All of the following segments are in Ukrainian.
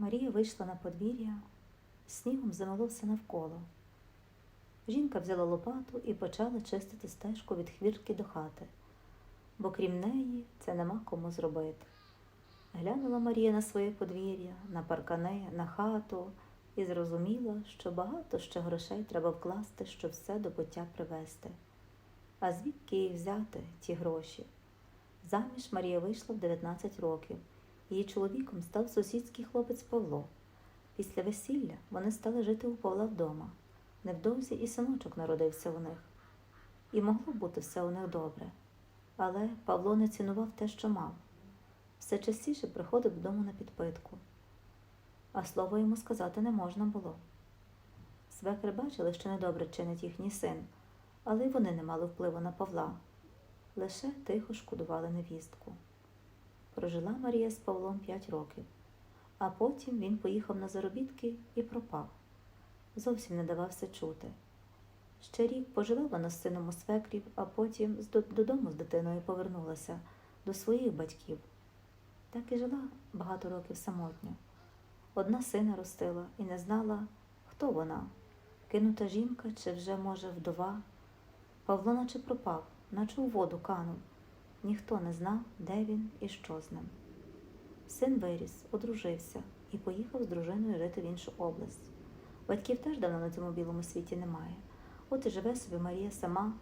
Марія вийшла на подвір'я, снігом замело навколо. Жінка взяла лопату і почала чистити стежку від хвіртки до хати, бо крім неї це нема кому зробити. Глянула Марія на своє подвір'я, на паркани, на хату і зрозуміла, що багато ще грошей треба вкласти, щоб все до пуття привести. А звідки їх взяти, ті гроші? Заміж Марія вийшла в 19 років. Її чоловіком став сусідський хлопець Павло. Після весілля вони стали жити у Павла вдома. Невдовзі і синочок народився у них. І могло бути все у них добре. Але Павло не цінував те, що мав. Все частіше приходив додому на підпитку. А слово йому сказати не можна було. Свекри бачили, що недобре чинить їхній син, але й вони не мали впливу на Павла. Лише тихо шкодували невістку. Прожила Марія з Павлом п'ять років, а потім він поїхав на заробітки і пропав. Зовсім не давався чути. Ще рік пожила вона з сином у свекрів, а потім додому з дитиною повернулася до своїх батьків. Так і жила багато років самотньо. Одна сина ростила і не знала, хто вона, кинута жінка чи вже, може, вдова. Павло наче пропав, наче у воду канув. Ніхто не знав, де він і що з ним. Син виріс, одружився і поїхав з дружиною жити в іншу область. Батьків теж давно на цьому білому світі немає. От і живе собі Марія сама,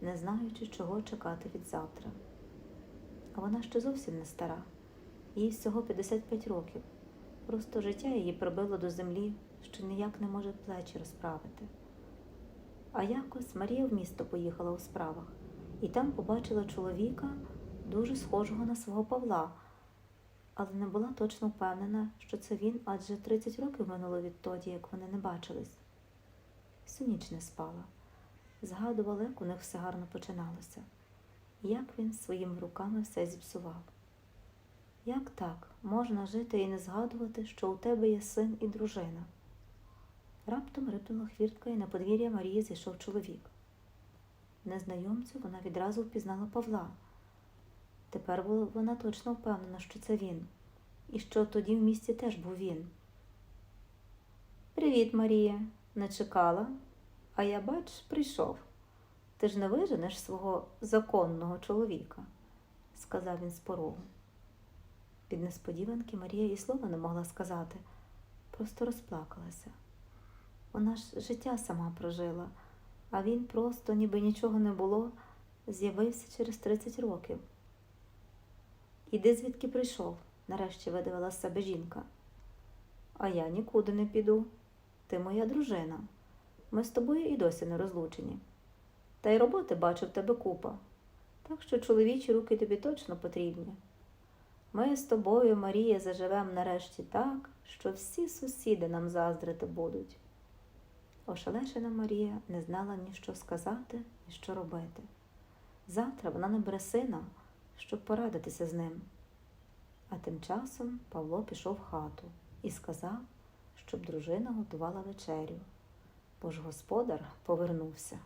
не знаючи, чого чекати від завтра. А вона ще зовсім не стара, їй всього 55 років. Просто життя її прибило до землі, що ніяк не може плечі розправити. А якось Марія в місто поїхала у справах і там побачила чоловіка, дуже схожого на свого Павла, але не була точно впевнена, що це він, адже 30 років минуло відтоді, як вони не бачились. Всю ніч не спала. Згадувала, як у них все гарно починалося, як він своїми руками все зіпсував. Як так можна жити і не згадувати, що у тебе є син і дружина? Раптом рипнула хвіртка, і на подвір'я Марії зайшов чоловік. Незнайомцю вона відразу впізнала Павла. Тепер вона точно впевнена, що це він, і що тоді в місті теж був він. Привіт, Марія, не чекала, а я, бач, прийшов. Ти ж не виженеш свого законного чоловіка, сказав він з порогу. Від несподіванки Марія і слова не могла сказати, просто розплакалася. Вона ж життя сама прожила, а він просто, ніби нічого не було, з'явився через 30 років. Іди звідки прийшов, нарешті видавила себе жінка. А я нікуди не піду. Ти моя дружина. Ми з тобою і досі не розлучені. Та й роботи бачу в тебе купа. Так що чоловічі руки тобі точно потрібні. Ми з тобою, Марія, заживемо нарешті так, що всі сусіди нам заздрити будуть. Ошелешена Марія не знала ні що сказати, ні що робити. Завтра вона набере сина, щоб порадитися з ним. А тим часом Павло пішов в хату і сказав, щоб дружина готувала вечерю, бо ж господар повернувся.